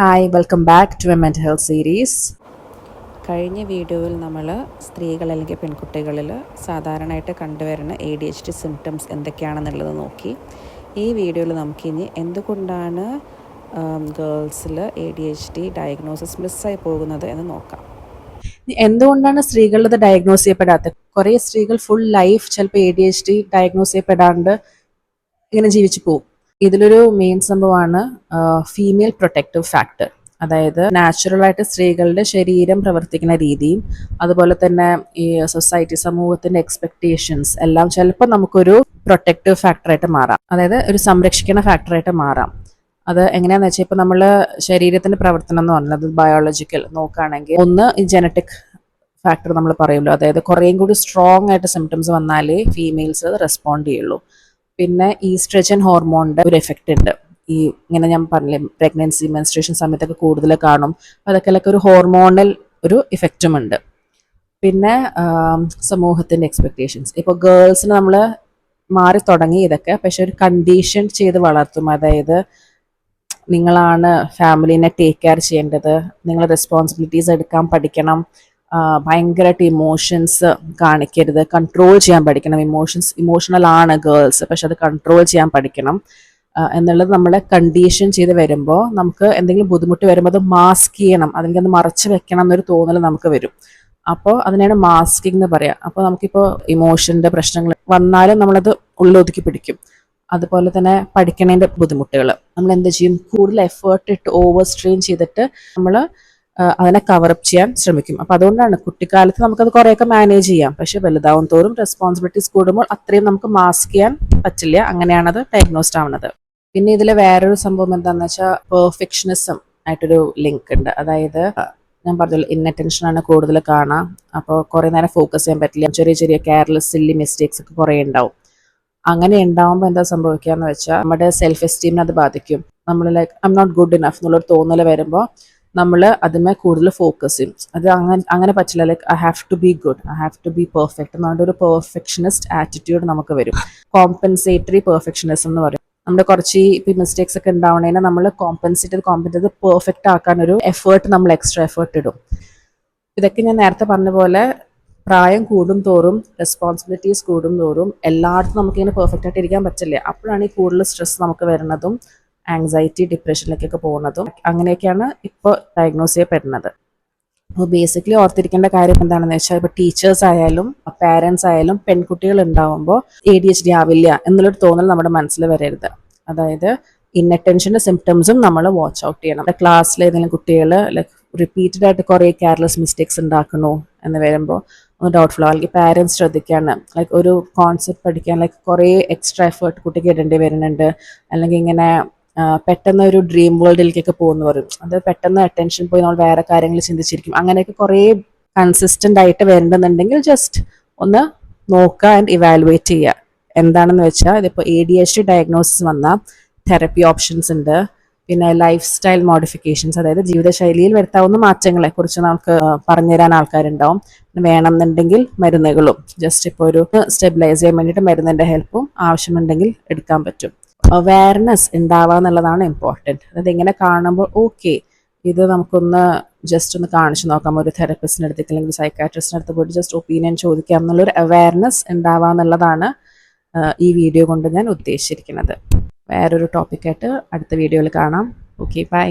Hi welcome back to a mental health series കഴിഞ്ഞ വീഡിയോയിൽ നമ്മൾ സ്ത്രീകൾ അല്ലെങ്കിൽ പെൺകുട്ടികളിൽ സാധാരണയായിട്ട് കണ്ടുവരുന്ന A D H D symptoms എന്തൊക്കെയാണെന്നുള്ളത് നോക്കി. ഈ വീഡിയോയിൽ നമുക്കിനി എന്തുകൊണ്ടാണ് ഗേൾസിൽ A D H D diagnosis മിസ്സായി പോകുന്നത് എന്ന് നോക്കാം. എന്തുകൊണ്ടാണ് സ്ത്രീകളത് ഡയഗ്നോസ് ചെയ്യപ്പെടാത്തത്? കുറേ സ്ത്രീകൾ ഫുൾ ലൈഫ് ചിലപ്പോൾ A D H D diagnose ചെയ്യപ്പെടാണ്ട് ഇങ്ങനെ ജീവിച്ചു പോകും. ഇതിലൊരു മെയിൻ സംഭവമാണ് ഫീമെയിൽ പ്രൊട്ടക്റ്റീവ് ഫാക്ടർ അതായത് നാച്ചുറൽ ആയിട്ട് സ്ത്രീകളുടെ ശരീരം പ്രവർത്തിക്കുന്ന രീതിയും അതുപോലെ തന്നെ ഈ സൊസൈറ്റി സമൂഹത്തിന്റെ എക്സ്പെക്ടേഷൻസ് എല്ലാം ചിലപ്പോൾ നമുക്കൊരു പ്രൊട്ടക്റ്റീവ് ഫാക്ടറായിട്ട് മാറാം. അതായത് ഒരു സംരക്ഷിക്കുന്ന ഫാക്ടറായിട്ട് മാറാം. അത് എങ്ങനെയാന്ന് വെച്ചാൽ ഇപ്പൊ നമ്മൾ ശരീരത്തിന്റെ പ്രവർത്തനം എന്ന് പറഞ്ഞത് ബയോളജിക്കൽ നോക്കുകയാണെങ്കിൽ ഒന്ന് ജനറ്റിക് ഫാക്ടർ നമ്മൾ പറയുമല്ലോ. അതായത് കുറേയും കൂടി സ്ട്രോങ് ആയിട്ട് സിംറ്റംസ് വന്നാലേ ഫീമെയിൽസ് റെസ്പോണ്ട് ചെയ്യുള്ളൂ. പിന്നെ ഈസ്ട്രജൻ ഹോർമോണിന്റെ ഒരു എഫക്റ്റ് ഉണ്ട്. ഈ ഇങ്ങനെ ഞാൻ പറഞ്ഞില്ലേ പ്രഗ്നൻസി മെൻസ്ട്രേഷൻ സമയത്തൊക്കെ കൂടുതൽ കാണും. അതൊക്കെ ഒരു ഹോർമോണൽ ഒരു ഇഫക്റ്റും ഉണ്ട്. പിന്നെ സമൂഹത്തിന്റെ എക്സ്പെക്ടേഷൻസ് ഇപ്പോൾ ഗേൾസിന് നമ്മൾ മാറി തുടങ്ങി ഇതൊക്കെ പക്ഷെ ഒരു കണ്ടീഷൻ ചെയ്ത് വളർത്തും. അതായത് നിങ്ങളാണ് ഫാമിലിനെ ടേക്ക് കെയർ ചെയ്യേണ്ടത്. നിങ്ങൾ റെസ്പോൺസിബിലിറ്റീസ് എടുക്കാൻ പഠിക്കണം. ഭയങ്കരമായിട്ട് ഇമോഷൻസ് കാണിക്കരുത്. കൺട്രോൾ ചെയ്യാൻ പഠിക്കണം. ഇമോഷൻസ് ഇമോഷണൽ ആണ് ഗേൾസ് പക്ഷെ അത് കൺട്രോൾ ചെയ്യാൻ പഠിക്കണം. എന്നുള്ളത് നമ്മളെ കണ്ടീഷൻ ചെയ്ത് വരുമ്പോൾ നമുക്ക് എന്തെങ്കിലും ബുദ്ധിമുട്ട് വരുമ്പോൾ അത് മാസ്ക് ചെയ്യണം. അല്ലെങ്കിൽ അത് മറച്ചു വെക്കണം എന്നൊരു തോന്നൽ നമുക്ക് വരും. അപ്പോൾ അതിനാണ് മാസ്കിംഗ് എന്ന് പറയാം. അപ്പോൾ നമുക്കിപ്പോൾ ഇമോഷന്റെ പ്രശ്നങ്ങൾ വന്നാലും നമ്മളത് ഉള്ളൊതുക്കി പിടിക്കും. അതുപോലെ തന്നെ പഠിക്കണതിന്റെ ബുദ്ധിമുട്ടുകൾ. നമ്മൾ എന്ത് ചെയ്യും? കൂടുതൽ എഫേർട്ട് ഇട്ട് ഓവർ സ്ട്രെയിൻ ചെയ്തിട്ട് നമ്മൾ അതിനെ കവറപ്പ് ചെയ്യാൻ ശ്രമിക്കും. അപ്പം അതുകൊണ്ടാണ് കുട്ടിക്കാലത്ത് നമുക്കത് കുറേയൊക്കെ മാനേജ് ചെയ്യാം. പക്ഷെ വലുതാവും തോറും റെസ്പോൺസിബിലിറ്റീസ് കൂടുമ്പോൾ അത്രയും നമുക്ക് മാസ്ക് ചെയ്യാൻ പറ്റില്ല. അങ്ങനെയാണ് അത് ഡയഗ്നോസ്ഡ് ആവുന്നത്. പിന്നെ ഇതിലെ വേറൊരു സംഭവം എന്താണെന്ന് വെച്ചാൽ പെർഫെക്ഷനിസം ആയിട്ടൊരു ലിങ്ക് ഉണ്ട്. അതായത് ഞാൻ പറഞ്ഞല്ലോ ഇന്നറ്റൻഷൻ ആണ് കൂടുതൽ കാണാം. അപ്പോൾ കുറേ നേരം ഫോക്കസ് ചെയ്യാൻ പറ്റില്ല. ചെറിയ ചെറിയ കെയർലെസ് സില്ലി മിസ്റ്റേക്സ് ഒക്കെ കുറേ ഉണ്ടാവും അങ്ങനെ ഉണ്ടാവുമ്പോൾ എന്താ സംഭവിക്കുക എന്ന് വെച്ചാൽ നമ്മുടെ സെൽഫ് എസ്റ്റീമിനെ അത് ബാധിക്കും. നമ്മൾ like I'm not good enough എന്നുള്ളൊരു തോന്നൽ വരുമ്പോൾ നമ്മൾ അതിമേ കൂടുതൽ ഫോക്കസ് ചെയ്യും. അത് അങ്ങനെ അങ്ങനെ പറ്റില്ല. Like I have to be good I have to be perfect എന്നുള്ള ഒരു പെർഫെക്ഷനിസ്റ്റ് ആറ്റിറ്റ്യൂഡ് നമുക്ക് വരും. കോമ്പൻസേറ്ററി പെർഫെക്ഷനിസം എന്ന് പറയും. നമ്മുടെ കുറച്ച് ഇപ്പം മിസ്റ്റേക്സ് ഒക്കെ ഉണ്ടാവണേനെ നമ്മൾ കോമ്പൻസേറ്റ് കോമ്പൻസേറ്റ് പെർഫെക്റ്റ് ആക്കാൻ ഒരു എഫേർട്ട് നമ്മൾ എക്സ്ട്രാ എഫേർട്ട് ഇടും. ഇതൊക്കെ ഞാൻ നേരത്തെ പറഞ്ഞ പോലെ പ്രായം കൂടും തോറും റെസ്പോൺസിബിലിറ്റീസ് കൂടും തോറും എല്ലായിടത്തും നമുക്കിങ്ങനെ പെർഫെക്റ്റ് ആയിട്ട് ഇരിക്കാൻ പറ്റില്ലേ? അപ്പോഴാണ് ഈ കൂടുതൽ സ്ട്രെസ് നമുക്ക് വരുന്നതും ആങ്സൈറ്റി ഡിപ്രഷനിലേക്കൊക്കെ പോകുന്നതും അങ്ങനെയൊക്കെയാണ് ഇപ്പോൾ ഡയഗ്നോസ് ചെയ്യപ്പെടുന്നത്. അപ്പോൾ ബേസിക്കലി ഓർത്തിരിക്കേണ്ട കാര്യം എന്താണെന്ന് വെച്ചാൽ ഇപ്പോൾ ടീച്ചേഴ്സ് ആയാലും പാരൻസ് ആയാലും പെൺകുട്ടികൾ ഉണ്ടാവുമ്പോൾ എ ഡി എച്ച് ഡി ആവില്ല എന്നുള്ളൊരു തോന്നൽ നമ്മുടെ മനസ്സിൽ വരരുത്. അതായത് ഇന്നറ്റൻഷന്റെ സിംറ്റംസും നമ്മൾ വാച്ച് ഔട്ട് ചെയ്യണം. ക്ലാസ്സിലെ ഏതെങ്കിലും കുട്ടികൾ ലൈക്ക് റിപ്പീറ്റഡ് ആയിട്ട് കുറേ കെയർലെസ് മിസ്റ്റേക്സ് ഉണ്ടാക്കണോ എന്ന് വരുമ്പോൾ ഒന്ന് ഡൗട്ട്ഫുൾ ആവും അല്ലെങ്കിൽ പാരൻസ് ശ്രദ്ധിക്കാണ്. ലൈക്ക് ഒരു കോൺസെപ്റ്റ് പഠിക്കാൻ ലൈക്ക് കുറേ എക്സ്ട്രാ എഫേർട്ട് കുട്ടിക്ക് ഇടേണ്ടി വരുന്നുണ്ട്. അല്ലെങ്കിൽ ഇങ്ങനെ പെട്ടെന്ന് ഒരു ഡ്രീം വേൾഡിലേക്കൊക്കെ പോകുന്നു പറയും. അത് പെട്ടെന്ന് അറ്റൻഷൻ പോയി നമ്മൾ വേറെ കാര്യങ്ങൾ ചിന്തിച്ചിരിക്കും. അങ്ങനെയൊക്കെ കുറേ കൺസിസ്റ്റന്റ് ആയിട്ട് വരണമെന്നുണ്ടെങ്കിൽ ജസ്റ്റ് ഒന്ന് നോക്കുക ആൻഡ് ഇവാലുവേറ്റ് ചെയ്യുക. എന്താണെന്ന് വെച്ചാൽ ഇതിപ്പോൾ A D H D diagnosis വന്ന തെറപ്പി ഓപ്ഷൻസ് ഉണ്ട്. പിന്നെ ലൈഫ് സ്റ്റൈൽ മോഡിഫിക്കേഷൻസ് അതായത് ജീവിതശൈലിയിൽ വരുത്താവുന്ന മാറ്റങ്ങളെ കുറിച്ച് നമുക്ക് പറഞ്ഞുതരാൻ ആൾക്കാരുണ്ടാവും. വേണമെന്നുണ്ടെങ്കിൽ മരുന്നുകളും. ജസ്റ്റ് ഇപ്പോൾ ഒരു സ്റ്റെബിലൈസ് ചെയ്യാൻ വേണ്ടിയിട്ട് മരുന്നിന്റെ ഹെൽപ്പും ആവശ്യമുണ്ടെങ്കിൽ എടുക്കാൻ പറ്റും. അവയർനെസ് ഉണ്ടാവുക എന്നുള്ളതാണ് ഇമ്പോർട്ടന്റ് അതായത് ഇങ്ങനെ കാണുമ്പോൾ ഓക്കെ ഇത് നമുക്കൊന്ന് ജസ്റ്റ് ഒന്ന് കാണിച്ചു നോക്കാം. ഒരു തെറപ്പിസ്റ്റിന്റെ അടുത്തേക്ക് അല്ലെങ്കിൽ സൈക്കാട്രിസ്റ്റിന്റെ അടുത്ത് പോയിട്ട് ജസ്റ്റ് ഒപ്പീനിയൻ ചോദിക്കാം എന്നുള്ളൊരു അവയർനെസ് ഉണ്ടാവുക എന്നുള്ളതാണ് ഈ വീഡിയോ കൊണ്ട് ഞാൻ ഉദ്ദേശിച്ചിരിക്കുന്നത്. വേറൊരു ടോപ്പിക്കായിട്ട് അടുത്ത വീഡിയോയിൽ കാണാം. Okay bye